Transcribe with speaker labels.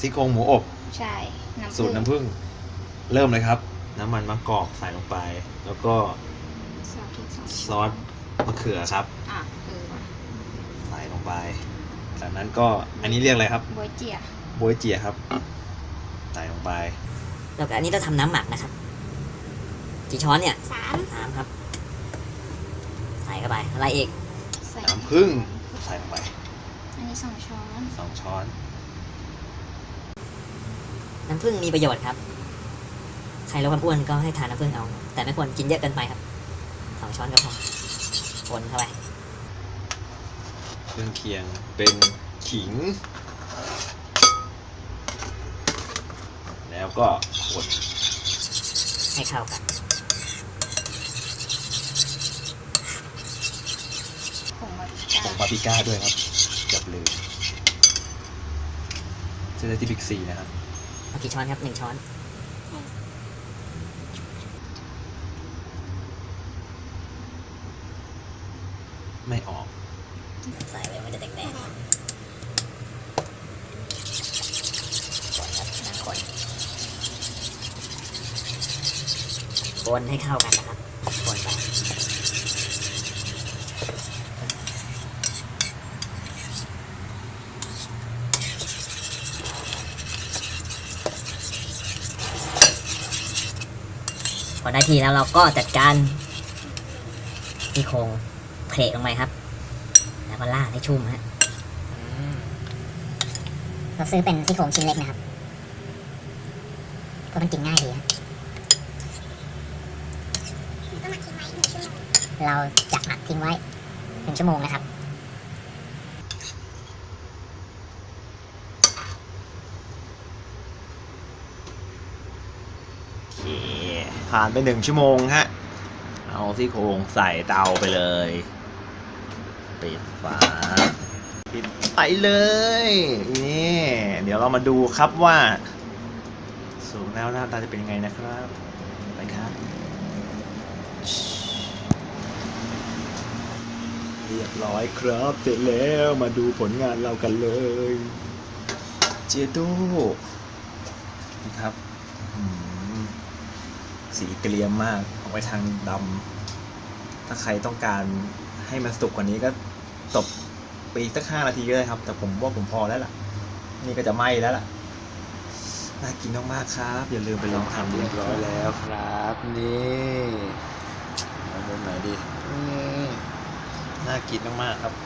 Speaker 1: ซี่โครงหมูอบ
Speaker 2: ใช่น้ำ
Speaker 1: สูตรน้ำผึ้งเริ่มเลยครับ น้ำมันมะกอกใส่ลงไป แล้วก็
Speaker 2: ซอสพริกสอง
Speaker 1: ซอสมะเขือครับ
Speaker 2: อะเออว่ะ
Speaker 1: ใส่ลงไป จากนั้นก็อันนี้เรียกอะไรครับ
Speaker 2: บวยเจีย
Speaker 1: บวยเจียครับใส่ลงไป
Speaker 3: แล้วก็อันนี้เราทำน้ำหมักนะครับกี่ช้อนเนี่ย
Speaker 2: สาม
Speaker 3: สามครับ ใส่เข้าไปอะไรอีก
Speaker 2: ใส่
Speaker 1: น้ำผึ้งใส่ลงไป
Speaker 2: อันนี้สองช้อน
Speaker 1: สองช้อน
Speaker 3: น้ำผึ้งมีประโยชน์ครับ ใครลดความอ้วนก็ให้ทานน้ำผึ้งเอา แต่ไม่ควรกินเยอะเกินไปครับสองช้อนก็พอคนเข้าไป
Speaker 1: เครื่องเคียงเป็นขิง แล้วก็กด
Speaker 3: ให้เข้ากัน
Speaker 2: ผงบาร์บี
Speaker 1: ผ
Speaker 2: ก้าง
Speaker 1: ปาปริก้าด้วยครับจับลืมซื้อได้ที่บิ๊กซีนะครับ
Speaker 3: เอากี่ช้อนครับหนึ่งช้อน
Speaker 1: ไม่ออก
Speaker 3: ใส่ไว้มันจะแดงๆก่อนครับนั่งคนคนให้เข้ากันนะครับ คนไป พอได้ทีแล้วเราก็จัดการที่โครงเพลลงไปครับ แล้วก็ลากให้ชุ่มฮะ
Speaker 4: เราซื้อเป็นซี่โครงชิ้นเล็กนะครับเพราะมันกินง่ายดีฮะเราจะหมักทิ้งไว้หนึ่งชั่วโมงนะครับ
Speaker 1: โอเค ผ่านไปหนึ่งชั่วโมงฮะ เอาที่โครงใส่เตาไปเลย ปิดฝาปิดไปเลย นี่ เดี๋ยวเรามาดูครับว่า สูงแล้วหน้าตาจะเป็นยังไงนะครับ ไปครับ เรียบร้อยครับเสร็จแล้วมาดูผลงานเรากันเลย เจโดนะครับ สีเกลียมมากออกไปทางดำถ้าใครต้องการให้มันสุกกว่านี้ก็ตบไปอีกสักห้านาทีก็ได้ครับ แต่ผมว่าผมพอแล้วล่ะ นี่ก็จะไหม้แล้วล่ะน่ากินมากๆครับ อย่าลืมไปลองทำเรียบร้อยแล้วครับ นี่เอามุมไหนดีน่ากินมากๆครับ